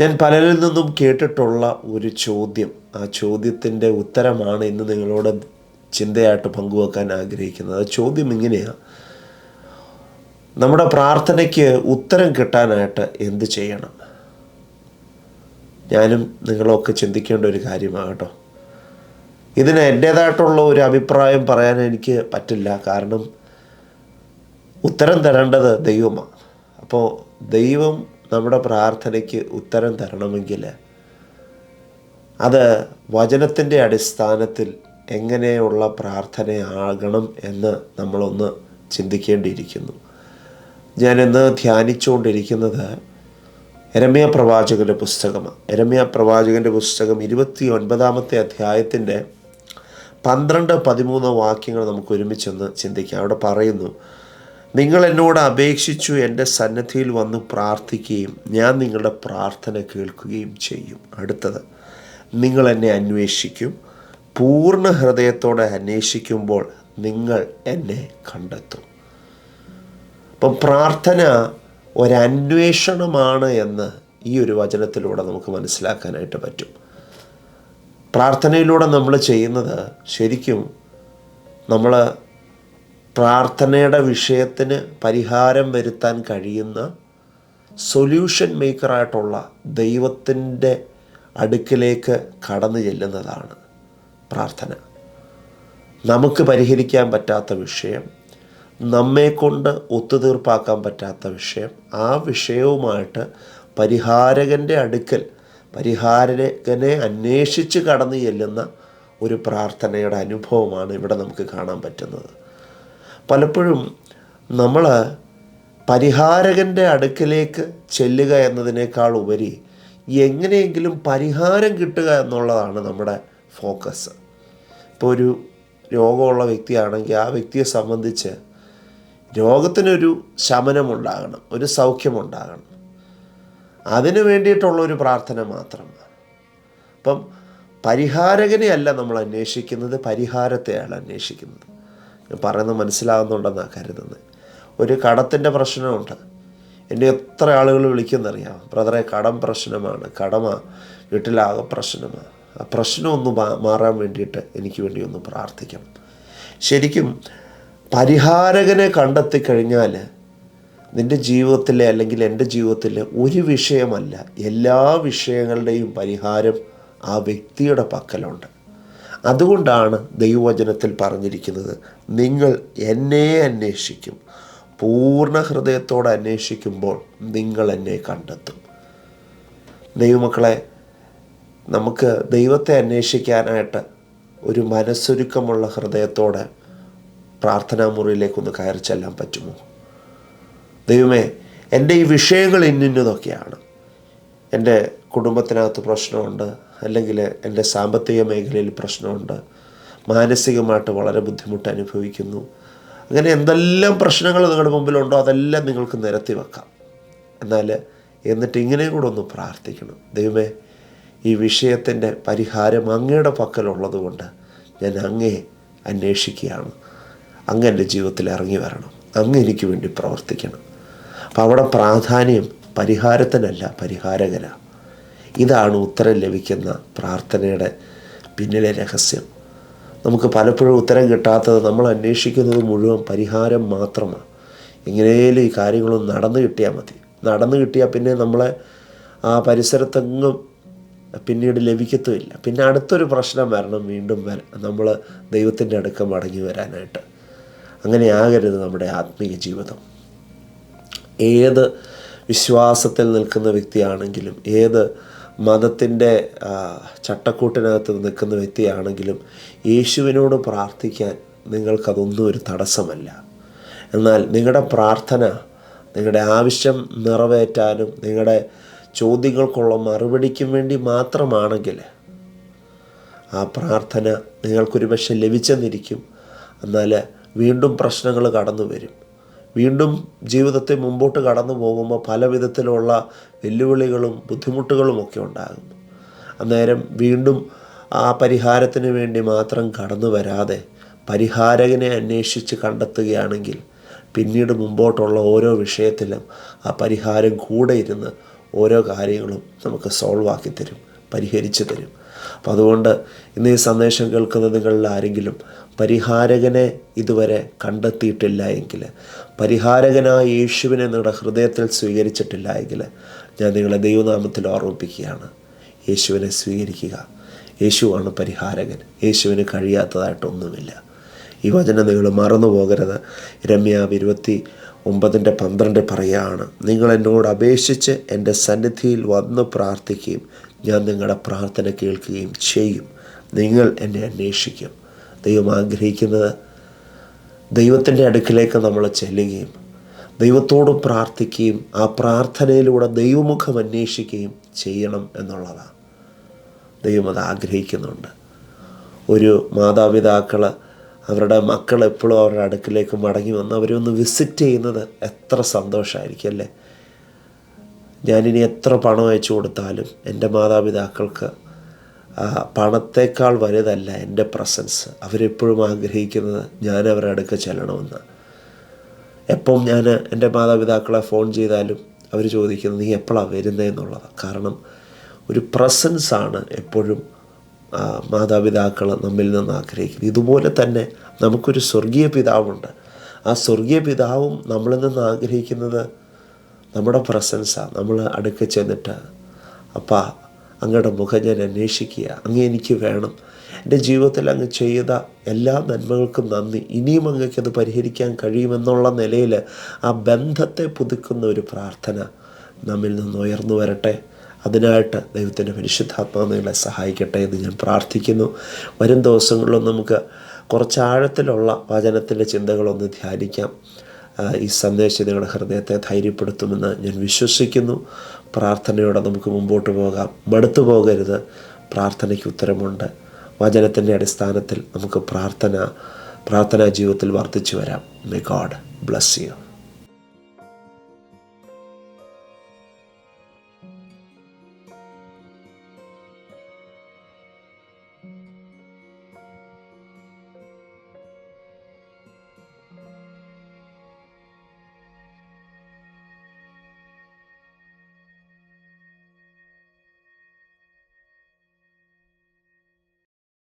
ഞാൻ പലരിൽ നിന്നും കേട്ടിട്ടുള്ള ഒരു ചോദ്യം. ആ ചോദ്യത്തിന്റെ ഉത്തരമാണ് ഇന്ന് നിങ്ങളോട് ചിന്തയായിട്ട് പങ്കുവെക്കാൻ ആഗ്രഹിക്കുന്നത്. ആ ചോദ്യം ഇങ്ങനെയാണ് നമ്മുടെ പ്രാർത്ഥനയ്ക്ക് ഉത്തരം കിട്ടാനായിട്ട് എന്ത് ചെയ്യണം? ഞാനും നിങ്ങളൊക്കെ ചിന്തിക്കേണ്ട ഒരു കാര്യമാകട്ടോ ഇതിന് എന്റേതായിട്ടുള്ള ഒരു അഭിപ്രായം പറയാൻ എനിക്ക് പറ്റില്ല. കാരണം ഉത്തരം തരേണ്ടത് ദൈവമാണ്. അപ്പോൾ ദൈവം നമ്മുടെ പ്രാർത്ഥനയ്ക്ക് ഉത്തരം തരണമെങ്കിൽ അത് വചനത്തിന്റെ അടിസ്ഥാനത്തിൽ എങ്ങനെയുള്ള പ്രാർത്ഥനയാകണം എന്ന് നമ്മളൊന്ന് ചിന്തിക്കേണ്ടിയിരിക്കുന്നു. ഞാനിന്ന് ധ്യാനിച്ചുകൊണ്ടിരിക്കുന്നത് എരമ്യ പ്രവാചകന്റെ പുസ്തകമാണ്. എരമ്യ പ്രവാചകന്റെ പുസ്തകം ഇരുപത്തി ഒൻപതാമത്തെ അധ്യായത്തിന്റെ പന്ത്രണ്ട് പതിമൂന്ന് വാക്യങ്ങൾ നമുക്ക് ഒരുമിച്ചൊന്ന് ചിന്തിക്കാം. അവിടെ പറയുന്നു നിങ്ങൾ എന്നോട് അപേക്ഷിച്ചു എന്റെ സന്നദ്ധിയിൽ വന്ന് പ്രാർത്ഥിക്കുകയും ഞാൻ നിങ്ങളുടെ പ്രാർത്ഥന കേൾക്കുകയും ചെയ്യും. അടുത്തത് നിങ്ങൾ എന്നെ അന്വേഷിക്കും. പൂർണ ഹൃദയത്തോടെ അന്വേഷിക്കുമ്പോൾ നിങ്ങൾ എന്നെ കണ്ടെത്തും. അപ്പം പ്രാർത്ഥന ഒരന്വേഷണമാണ് എന്ന് ഈ ഒരു വചനത്തിലൂടെ നമുക്ക് മനസ്സിലാക്കാനായിട്ട് പറ്റും. പ്രാർത്ഥനയിലൂടെ നമ്മൾ ചെയ്യുന്നത് ശരിക്കും നമ്മൾ പ്രാർത്ഥനയുടെ വിഷയത്തിന് പരിഹാരം വരുത്താൻ കഴിയുന്ന സൊല്യൂഷൻ മേക്കറായിട്ടുള്ള ദൈവത്തിന്റെ അടുക്കിലേക്ക് കടന്നു ചെല്ലുന്നതാണ് പ്രാർത്ഥന. നമുക്ക് പരിഹരിക്കാൻ പറ്റാത്ത വിഷയം നമ്മെക്കൊണ്ട് ഒത്തുതീർപ്പാക്കാൻ പറ്റാത്ത വിഷയം ആ വിഷയവുമായിട്ട് പരിഹാരകന്റെ അടുക്കൽ പരിഹാരകനെ അന്വേഷിച്ച് കടന്നു ചെല്ലുന്ന ഒരു പ്രാർത്ഥനയുടെ അനുഭവമാണ് ഇവിടെ നമുക്ക് കാണാൻ പറ്റുന്നത്. പലപ്പോഴും നമ്മൾ പരിഹാരകന്റെ അടുക്കലേക്ക് ചെല്ലുക എന്നതിനേക്കാൾ ഉപരി എങ്ങനെയെങ്കിലും പരിഹാരം കിട്ടുക എന്നുള്ളതാണ് നമ്മുടെ ഫോക്കസ്. ഇപ്പോൾ ഒരു രോഗമുള്ള വ്യക്തിയാണെങ്കിൽ ആ വ്യക്തിയെ സംബന്ധിച്ച് രോഗത്തിനൊരു ശമനമുണ്ടാകണം ഒരു സൗഖ്യമുണ്ടാകണം. അതിന് വേണ്ടിയിട്ടുള്ള ഒരു പ്രാർത്ഥന മാത്രം അപ്പം പരിഹാരകനെ അല്ല നമ്മൾ അന്വേഷിക്കുന്നത് പരിഹാരത്തെയാണ് അന്വേഷിക്കുന്നത്. പറയുന്നത് മനസ്സിലാകുന്നുണ്ടെന്നാണ് കരുതുന്നത്. ഒരു കടത്തിന്റെ പ്രശ്നമുണ്ട്. എന്നെ എത്ര ആളുകൾ വിളിക്കുന്നറിയാം ബ്രദറെ കടം പ്രശ്നമാണ്. കടമ വീട്ടിലാകെ പ്രശ്നമാണ്. ആ പ്രശ്നമൊന്ന് മാറാൻ വേണ്ടിയിട്ട് എനിക്ക് വേണ്ടി ഒന്ന് പ്രാർത്ഥിക്കണം. ശരിക്കും പരിഹാരകനെ കണ്ടെത്തി കഴിഞ്ഞാൽ നിന്റെ ജീവിതത്തിലെ അല്ലെങ്കിൽ എന്റെ ജീവിതത്തിലെ ഒരു വിഷയമല്ല എല്ലാ വിഷയങ്ങളുടെയും പരിഹാരം ആ വ്യക്തിയുടെ പക്കലുണ്ട്. അതുകൊണ്ടാണ് ദൈവവചനത്തിൽ പറഞ്ഞിരിക്കുന്നത് നിങ്ങൾ എന്നെ അന്വേഷിക്കും. പൂർണ ഹൃദയത്തോടെ അന്വേഷിക്കുമ്പോൾ നിങ്ങൾ എന്നെ കണ്ടെത്തും. ദൈവമക്കളെ നമുക്ക് ദൈവത്തെ അന്വേഷിക്കാനായിട്ട് ഒരു മനസ്സൊരുക്കമുള്ള ഹൃദയത്തോടെ പ്രാർത്ഥനാ മുറിയിലേക്കൊന്ന് കയറി ചെല്ലാൻ പറ്റുമോ? ദൈവമേ എന്റെ ഈ വിഷയങ്ങൾ ഇന്നിന്നതൊക്കെയാണ്. എന്റെ കുടുംബത്തിനകത്ത് പ്രശ്നമുണ്ട് അല്ലെങ്കിൽ എന്റെ സാമ്പത്തിക മേഖലയിൽ പ്രശ്നമുണ്ട്. മാനസികമായിട്ട് വളരെ ബുദ്ധിമുട്ട് അനുഭവിക്കുന്നു. അങ്ങനെ എന്തെല്ലാം പ്രശ്നങ്ങൾ നിങ്ങളുടെ മുമ്പിലുണ്ടോ അതെല്ലാം നിങ്ങൾക്ക് നിരത്തി വെക്കാം. എന്നാൽ എന്നിട്ട് ഇങ്ങനെയും കൂടെ ഒന്ന് പ്രാർത്ഥിക്കണം. ദൈവമേ ഈ വിഷയത്തിന്റെ പരിഹാരം അങ്ങയുടെ പക്കലുള്ളത് കൊണ്ട് ഞാൻ അങ്ങേ അന്വേഷിക്കുകയാണ്. അങ്ങ് എന്റെ ജീവിതത്തിൽ ഇറങ്ങി വരണം. അങ്ങ് എനിക്ക് വേണ്ടി പ്രവർത്തിക്കണം. അപ്പോൾ അവിടെ പ്രാധാന്യം പരിഹാരത്തിനല്ല പരിഹാരകനാണ്. ഇതാണ് ഉത്തരം ലഭിക്കുന്ന പ്രാർത്ഥനയുടെ പിന്നിലെ രഹസ്യം. നമുക്ക് പലപ്പോഴും ഉത്തരം കിട്ടാത്തത് നമ്മൾ അന്വേഷിക്കുന്നത് മുഴുവൻ പരിഹാരം മാത്രമാണ്. എങ്ങനെയും ഈ കാര്യങ്ങളൊന്നും നടന്നു കിട്ടിയാൽ മതി. നടന്നു കിട്ടിയാൽ പിന്നെ നമ്മളെ ആ പരിസരത്തെങ്ങും പിന്നീട് ലഭിക്കത്തുമില്ല. പിന്നെ അടുത്തൊരു പ്രശ്നം വരണം വീണ്ടും നമ്മൾ ദൈവത്തിന്റെ അടുക്കം മടങ്ങി വരാനായിട്ട്. അങ്ങനെ ആകരുത് നമ്മുടെ ആത്മീയ ജീവിതം. ഏത് വിശ്വാസത്തിൽ നിൽക്കുന്ന വ്യക്തിയാണെങ്കിലും ഏത് മതത്തിന്റെ ചട്ടക്കൂട്ടിനകത്ത് നിൽക്കുന്ന വ്യക്തിയാണെങ്കിലും യേശുവിനോട് പ്രാർത്ഥിക്കാൻ നിങ്ങൾക്കതൊന്നും ഒരു തടസ്സമല്ല. എന്നാൽ നിങ്ങളുടെ പ്രാർത്ഥന നിങ്ങളുടെ ആവശ്യം നിറവേറ്റാനും നിങ്ങളുടെ ചോദ്യങ്ങൾക്കുള്ള മറുപടിക്കും വേണ്ടി മാത്രമാണെങ്കിൽ ആ പ്രാർത്ഥന നിങ്ങൾക്കൊരു പക്ഷെ ലഭിച്ചെന്നിരിക്കും. എന്നാൽ വീണ്ടും പ്രശ്നങ്ങൾ കടന്നു വരും വീണ്ടും ജീവിതത്തെ മുമ്പോട്ട് കടന്നു പോകുമ്പോൾ പല വിധത്തിലുള്ള വെല്ലുവിളികളും ബുദ്ധിമുട്ടുകളും ഒക്കെ ഉണ്ടാകും അന്നേരം വീണ്ടും ആ പരിഹാരത്തിന് വേണ്ടി മാത്രം കടന്നു വരാതെ പരിഹാരകനെ അന്വേഷിച്ച് കണ്ടെത്തുകയാണെങ്കിൽ പിന്നീട് മുമ്പോട്ടുള്ള ഓരോ വിഷയത്തിലും ആ പരിഹാരം കൂടെ ഇരുന്ന് ഓരോ കാര്യങ്ങളും നമുക്ക് സോൾവ് ആക്കി തരും പരിഹരിച്ചു തരും. അപ്പോൾ അതുകൊണ്ട് ഇന്ന് ഈ സന്ദേശം കേൾക്കുന്ന നിങ്ങളിൽ ആരെങ്കിലും പരിഹാരകനെ ഇതുവരെ കണ്ടെത്തിയിട്ടില്ല എങ്കിൽ പരിഹാരകനായ യേശുവിനെ നിങ്ങളുടെ ഹൃദയത്തിൽ സ്വീകരിച്ചിട്ടില്ല എങ്കിൽ ഞാൻ നിങ്ങളെ ദൈവനാമത്തിൽ ഓർമ്മിപ്പിക്കുകയാണ് യേശുവിനെ സ്വീകരിക്കുക. യേശുവാണ് പരിഹാരകൻ. യേശുവിന് കഴിയാത്തതായിട്ടൊന്നുമില്ല ഈ വചനം നിങ്ങൾ മറന്നു പോകരുത്. രമ്യാവ് ഇരുപത്തി ഒമ്പതിന്റെ പന്ത്രണ്ട് പറയാണ് നിങ്ങൾ എന്നോട് അപേക്ഷിച്ച് എന്റെ സന്നിധിയിൽ വന്ന് പ്രാർത്ഥിക്കുകയും ഞാൻ നിങ്ങളുടെ പ്രാർത്ഥന കേൾക്കുകയും ചെയ്യും. നിങ്ങൾ എന്നെ അന്വേഷിക്കും. ദൈവം ആഗ്രഹിക്കുന്നത് ദൈവത്തിന്റെ അടുക്കിലേക്ക് നമ്മൾ ചെല്ലുകയും ദൈവത്തോട് പ്രാർത്ഥിക്കുകയും ആ പ്രാർത്ഥനയിലൂടെ ദൈവമുഖം അന്വേഷിക്കുകയും ചെയ്യണം എന്നുള്ളതാണ്. ദൈവം അത് ആഗ്രഹിക്കുന്നുണ്ട്. ഒരു മാതാപിതാക്കൾ അവരുടെ മക്കൾ എപ്പോഴും അവരുടെ അടുക്കിലേക്ക് മടങ്ങി വന്ന് അവരെ ഒന്ന് വിസിറ്റ് ചെയ്യുന്നത് എത്ര സന്തോഷമായിരിക്കും അല്ലേ? ഞാനിനി എത്ര പണം അയച്ചു കൊടുത്താലും എന്റെ മാതാപിതാക്കൾക്ക് പണത്തേക്കാൾ വലുതല്ല എന്റെ പ്രസൻസ്. അവരെപ്പോഴും ആഗ്രഹിക്കുന്നത് ഞാൻ അവരുടെ അടുക്ക ചെല്ലണമെന്ന്. എപ്പം ഞാൻ എന്റെ മാതാപിതാക്കളെ ഫോൺ ചെയ്താലും അവർ ചോദിക്കുന്നത് നീ എപ്പോഴാണ് എന്നുള്ളത്. കാരണം ഒരു പ്രസൻസാണ് എപ്പോഴും മാതാപിതാക്കൾ നമ്മിൽ നിന്ന് ആഗ്രഹിക്കുന്നത്. ഇതുപോലെ തന്നെ നമുക്കൊരു സ്വർഗീയ പിതാവുണ്ട്. ആ സ്വർഗീയ പിതാവും നമ്മളിൽ നിന്ന് ആഗ്രഹിക്കുന്നത് നമ്മുടെ പ്രസൻസാണ് നമ്മൾ അടുക്ക ചെന്നിട്ട് അപ്പാ അങ്ങയുടെ മുഖം ഞാൻ അന്വേഷിക്കുക. അങ്ങ് എനിക്ക് വേണം. എന്റെ ജീവിതത്തിൽ അങ്ങ് ചെയ്ത എല്ലാ നന്മകൾക്കും നന്ദി. ഇനിയും അങ്ങക്കത് പരിഹരിക്കാൻ കഴിയുമെന്നുള്ള നിലയിൽ ആ ബന്ധത്തെ പുതുക്കുന്ന ഒരു പ്രാർത്ഥന നമ്മിൽ നിന്ന് ഉയർന്നു വരട്ടെ. അതിനായിട്ട് ദൈവത്തിന്റെ പരിശുദ്ധാത്മാവ് നിങ്ങളെ സഹായിക്കട്ടെ എന്ന് ഞാൻ പ്രാർത്ഥിക്കുന്നു. വരും ദിവസങ്ങളിലും നമുക്ക് കുറച്ച് ആഴത്തിലുള്ള വചനത്തിന്റെ ചിന്തകളൊന്ന് ധ്യാനിക്കാം. ഈ സന്ദേശം നിങ്ങളുടെ ഹൃദയത്തെ ധൈര്യപ്പെടുത്തുമെന്ന് ഞാൻ വിശ്വസിക്കുന്നു. പ്രാർത്ഥനയോടെ നമുക്ക് മുമ്പോട്ട് പോകാം. മടുത്തു പോകരുത്. പ്രാർത്ഥനയ്ക്ക് ഉത്തരമുണ്ട്. വചനത്തിന്റെ അടിസ്ഥാനത്തിൽ നമുക്ക് പ്രാർത്ഥന പ്രാർത്ഥനാ ജീവിതത്തിൽ വർദ്ധിച്ചു വരാം. May God bless you